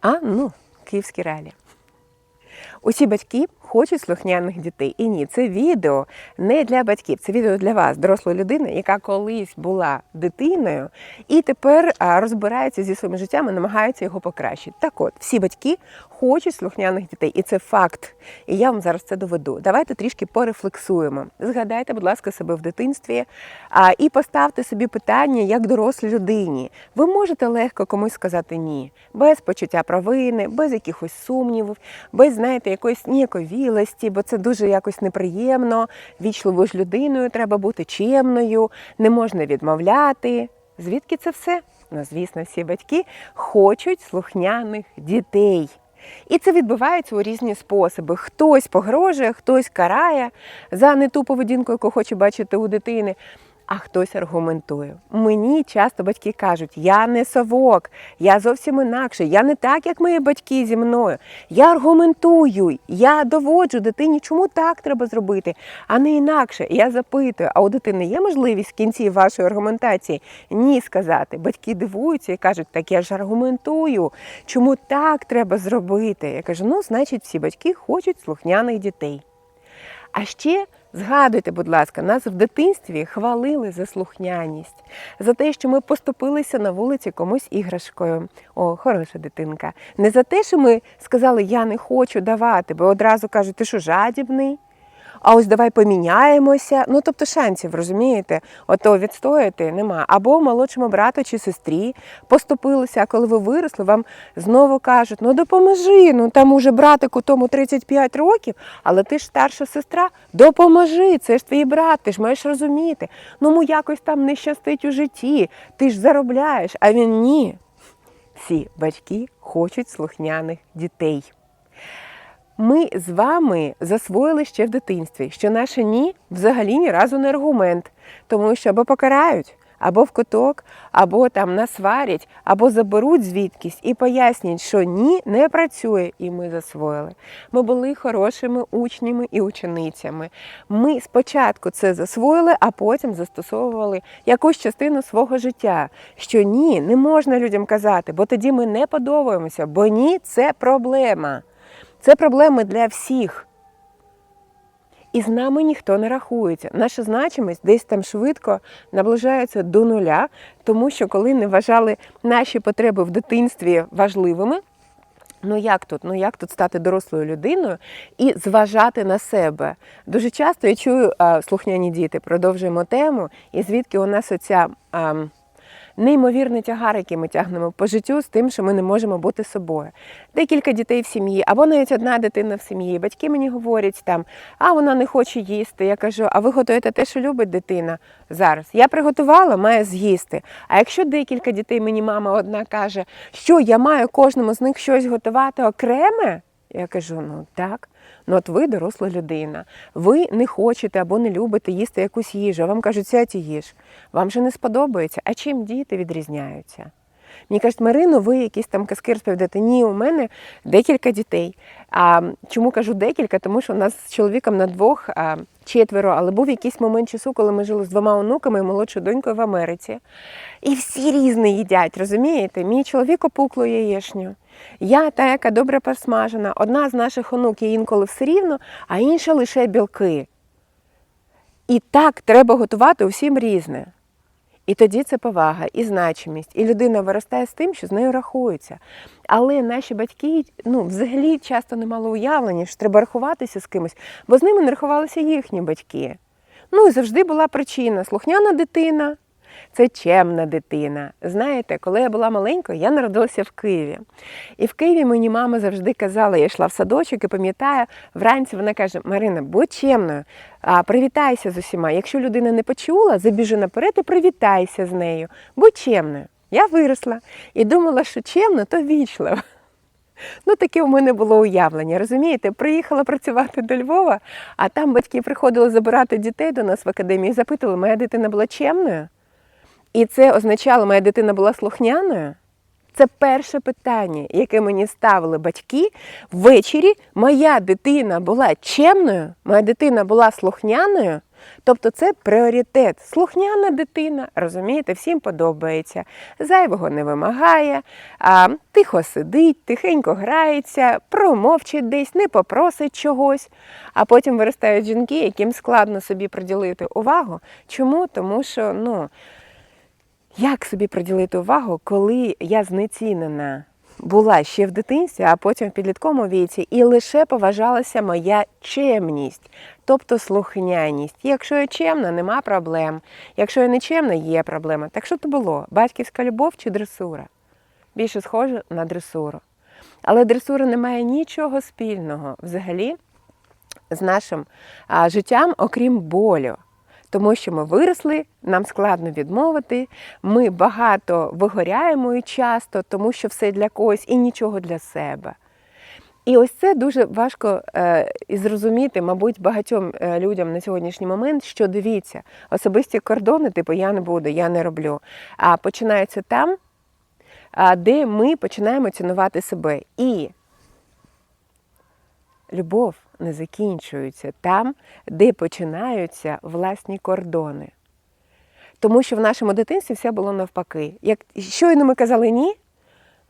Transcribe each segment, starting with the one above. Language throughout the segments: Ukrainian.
А, ну, київські реалії. Усі батьки хочуть слухняних дітей. І ні, це відео не для батьків, це відео для вас, дорослої людини, яка колись була дитиною і тепер розбирається зі своїм життям і намагається його покращити. Так от, всі батьки хочуть слухняних дітей, і це факт. І я вам зараз це доведу. Давайте трішки порефлексуємо. Згадайте, будь ласка, себе в дитинстві і поставте собі питання як дорослій людині. Ви можете легко комусь сказати ні, без почуття провини, без якихось сумнівів, без, знаєте, якоїсь ніяковілості, бо це дуже якось неприємно. Вічливою ж людиною треба бути чемною, не можна відмовляти. Звідки це все? Ну, звісно, всі батьки хочуть слухняних дітей. І це відбувається у різні способи. Хтось погрожує, хтось карає за не ту поведінку, яку хоче бачити у дитини. А хтось аргументує. Мені часто батьки кажуть, я не совок, я зовсім інакше, я не так, як мої батьки зі мною. Я аргументую, я доводжу дитині, чому так треба зробити, а не інакше. Я запитую, а у дитини є можливість в кінці вашої аргументації ні сказати. Батьки дивуються і кажуть, так я ж аргументую, чому так треба зробити. Я кажу, ну, значить, всі батьки хочуть слухняних дітей. А ще згадуйте, будь ласка, нас в дитинстві хвалили за слухняність, за те, що ми поступилися на вулиці комусь іграшкою. О, хороша дитинка. Не за те, що ми сказали, я не хочу давати, бо одразу кажуть, ти що жадібний? А ось давай поміняємося. Ну, тобто шансів, розумієте? Ото відстояти нема. Або молодшому брату чи сестрі поступилися, а коли ви виросли, вам знову кажуть, ну допоможи, ну там уже братику тому 35 років, але ти ж старша сестра, допоможи, це ж твій брат, ти ж маєш розуміти. Ну йому якось там не щастить у житті, ти ж заробляєш, а він ні. Всі батьки хочуть слухняних дітей. Ми з вами засвоїли ще в дитинстві, що наше ні взагалі ні разу не аргумент, тому що або покарають, або в куток, або там насварять, або заберуть звідкись і пояснять, що ні не працює, і ми засвоїли. Ми були хорошими учнями і ученицями. Ми спочатку це засвоїли, а потім застосовували якусь частину свого життя. Що ні, не можна людям казати, бо тоді ми не подобаємося, бо ні, це проблема. Це проблеми для всіх. І з нами ніхто не рахується. Наша значимість десь там швидко наближається до нуля, тому що коли не вважали наші потреби в дитинстві важливими, ну як тут? Ну як тут стати дорослою людиною і зважати на себе? Дуже часто я чую слухняні діти, продовжуємо тему, і звідки у нас оця. А, неймовірний тягар, який ми тягнемо по життю з тим, що ми не можемо бути собою. Декілька дітей в сім'ї, або навіть одна дитина в сім'ї. Батьки мені говорять там, а вона не хоче їсти. Я кажу, а ви готуєте те, що любить дитина зараз. Я приготувала, має з'їсти. А якщо декілька дітей, мені мама одна каже, що я маю кожному з них щось готувати окреме. Я кажу, ну так. Ну, от ви доросла людина. Ви не хочете або не любите їсти якусь їжу. Вам кажуть, сядь і їж. Вам же не сподобається. А чим діти відрізняються? Мені кажуть, Марино, ви якісь там казки розповідаєте. Ні, у мене декілька дітей. А чому кажу декілька? Тому що у нас з чоловіком на двох а, четверо, але був якийсь момент часу, коли ми жили з двома онуками і молодшою донькою в Америці. І всі різне їдять, розумієте? Мій чоловік опуклу яєшню. Я та, яка добре посмажена. Одна з наших онук є інколи все рівно, а інша лише білки. І так треба готувати усім різне. І тоді це повага і значимість. І людина виростає з тим, що з нею рахується. Але наші батьки ну, взагалі часто не мали уявлення, що треба рахуватися з кимось, бо з ними не рахувалися їхні батьки. Ну і завжди була причина: слухняна дитина. Це чемна дитина. Знаєте, коли я була маленькою, я народилася в Києві. І в Києві мені мама завжди казала, я йшла в садочок і пам'ятаю, вранці вона каже: Марина, будь чемною, привітайся з усіма. Якщо людина не почула, забіжи наперед і привітайся з нею. Будь чемною. Я виросла і думала, що чемно, то вічливо. Ну, таке у мене було уявлення. Розумієте, приїхала працювати до Львова, а там батьки приходили забирати дітей до нас в академії і запитували, моя дитина була чемною? І це означало, моя дитина була слухняною? Це перше питання, яке мені ставили батьки ввечері. Моя дитина була чемною, моя дитина була слухняною. Тобто це пріоритет. Слухняна дитина, розумієте, всім подобається, зайвого не вимагає, а, тихо сидить, тихенько грається, промовчить десь, не попросить чогось. А потім виростають жінки, яким складно собі приділити увагу. Чому? Тому що, ну. Як собі приділити увагу, коли я знецінена була ще в дитинстві, а потім в підлітковому віці, і лише поважалася моя чемність, тобто слухняність. Якщо я чемна, нема проблем. Якщо я не чемна, є проблема. Так що то було? Батьківська любов чи дресура? Більше схоже на дресуру. Але дресура не має нічого спільного взагалі з нашим життям, окрім болю. Тому що ми виросли, нам складно відмовити, ми багато вигоряємо і часто, тому що все для когось і нічого для себе. І ось це дуже важко е, і зрозуміти, мабуть, багатьом е, людям на сьогоднішній момент, що дивіться, особисті кордони, типу я не буду, я не роблю. А починаються там, де ми починаємо цінувати себе. І любов не закінчується там, де починаються власні кордони. Тому що в нашому дитинстві все було навпаки. Як щойно ми казали ні,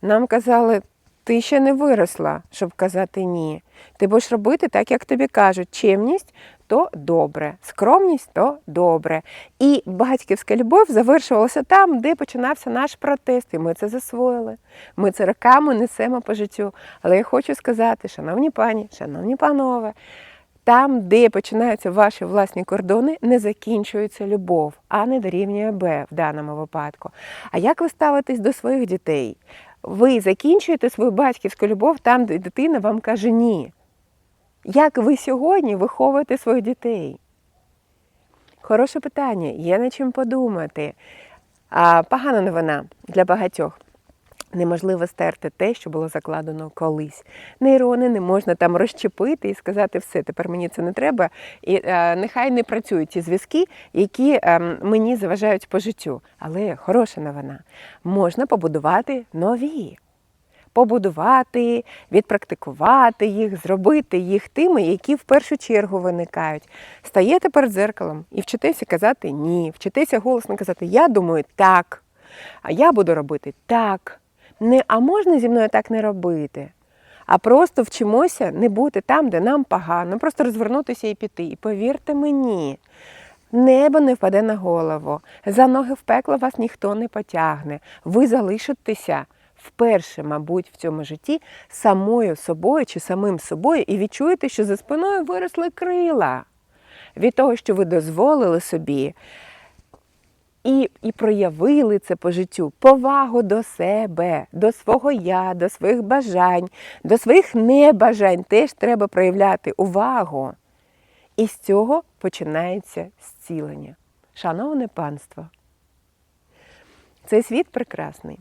нам казали, ти ще не виросла, щоб казати ні. Ти будеш робити так, як тобі кажуть. Чемність то добре, скромність то добре. І батьківська любов завершувалася там, де починався наш протест. І ми це засвоїли. Ми це роками несемо по життю. Але я хочу сказати, шановні пані, шановні панове, там, де починаються ваші власні кордони, не закінчується любов, а не дорівнює Б в даному випадку. А як ви ставитесь до своїх дітей? Ви закінчуєте свою батьківську любов там, де дитина вам каже ні. Як ви сьогодні виховуєте своїх дітей? Хороше питання, є над чим подумати. А, Погана новина для багатьох. Неможливо стерти те, що було закладено колись. Нейрони не можна там розчепити і сказати, все, тепер мені це не треба. І е, нехай не працюють ті зв'язки, які е, мені заважають по життю. Але хороша новина. Можна побудувати нові. Побудувати, відпрактикувати їх, зробити їх тими, які в першу чергу виникають. Стаєте перед зеркалом і вчитеся казати ні, вчитеся голосно казати Я думаю так, а я буду робити так. Не, а можна зі мною так не робити? А просто вчимося не бути там, де нам погано, просто розвернутися і піти. І повірте мені, небо не впаде на голову, за ноги в пекло вас ніхто не потягне. Ви залишитеся вперше, мабуть, в цьому житті самою собою чи самим собою, і відчуєте, що за спиною виросли крила від того, що ви дозволили собі і і проявили це по життю повагу до себе, до свого я, до своїх бажань, до своїх небажань теж треба проявляти увагу. І з цього починається зцілення. Шановне панство, цей світ прекрасний.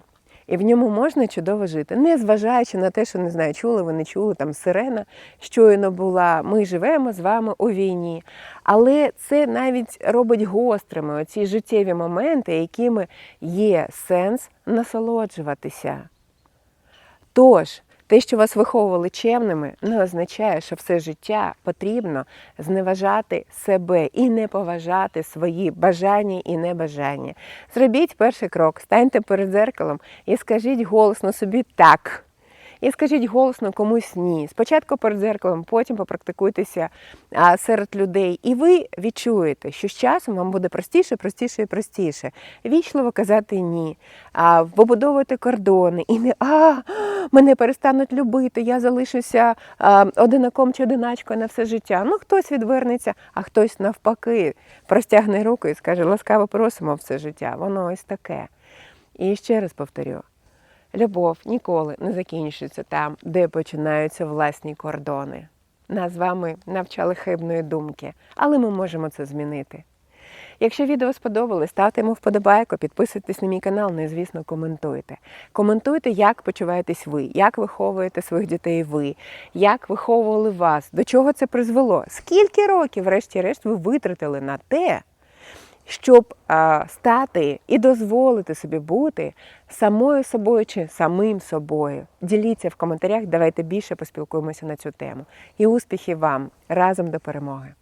І в ньому можна чудово жити, не зважаючи на те, що не знаю, чули ви не чули, там сирена щойно була. Ми живемо з вами у війні. Але це навіть робить гострими оці життєві моменти, якими є сенс насолоджуватися. Тож, те, що вас виховували чемними, не означає, що все життя потрібно зневажати себе і не поважати свої бажання і небажання. Зробіть перший крок, станьте перед зеркалом і скажіть голосно собі так. І скажіть голосно комусь ні. Спочатку перед зеркалом, потім попрактикуйтеся серед людей. І ви відчуєте, що з часом вам буде простіше, простіше і простіше. Вічливо казати ні, побудовувати кордони і не а, мене перестануть любити, я залишуся одинаком чи одиначкою на все життя. Ну, хтось відвернеться, а хтось навпаки простягне руку і скаже, ласкаво просимо все життя. Воно ось таке. І ще раз повторю. Любов ніколи не закінчується там, де починаються власні кордони. Нас з вами навчали хибної думки, але ми можемо це змінити. Якщо відео сподобалось, ставте йому вподобайку, підписуйтесь на мій канал, ну і, звісно, коментуйте. Коментуйте, як почуваєтесь ви, як виховуєте своїх дітей ви, як виховували вас, до чого це призвело, скільки років, врешті-решт, ви витратили на те, щоб а, стати і дозволити собі бути самою собою чи самим собою. Діліться в коментарях, давайте більше поспілкуємося на цю тему. І успіхів вам разом до перемоги!